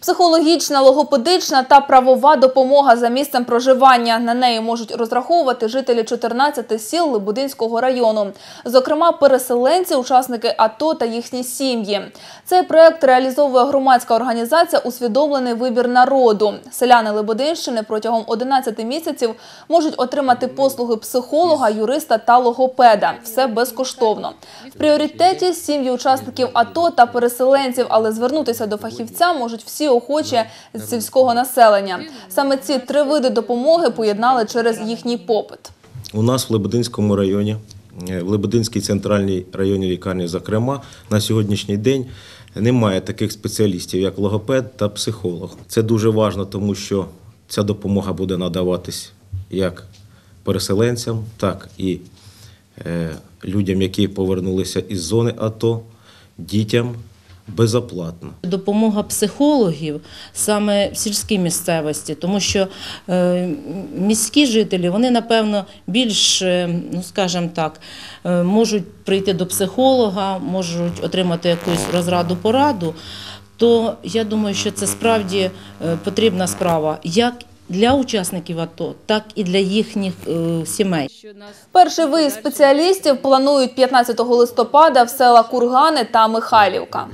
Психологічна, логопедична та правова допомога за місцем проживання. На неї можуть розраховувати жителі 14 сіл Лебединського району. Зокрема, переселенці, учасники АТО та їхні сім'ї. Цей проект реалізовує громадська організація «Усвідомлений вибір народу». Селяни Лебединщини протягом 11 місяців можуть отримати послуги психолога, юриста та логопеда. Все безкоштовно. В пріоритеті сім'ї учасників АТО та переселенців, але звернутися до фахівця можуть всі охочі з сільського населення. Саме ці три види допомоги поєднали через їхній попит. У нас в Лебединському районі, е, в Лебединській центральній районній лікарні, зокрема, на сьогоднішній день немає таких спеціалістів, як логопед та психолог. Це дуже важливо, тому що ця допомога буде надаватись як переселенцям, так і е, людям, які повернулися із зони АТО, дітям безоплатно. Допомога психологів саме в сільській місцевості, тому що е, міські жителі вони напевно більш, е, ну скажімо так, е, можуть прийти до психолога, можуть отримати якусь розраду пораду. То я думаю, що це справді потрібна справа як для учасників АТО, так і для їхніх е, сімей. Перший виїзд спеціалістів планують 15 листопада в села Кургани та Михайлівка.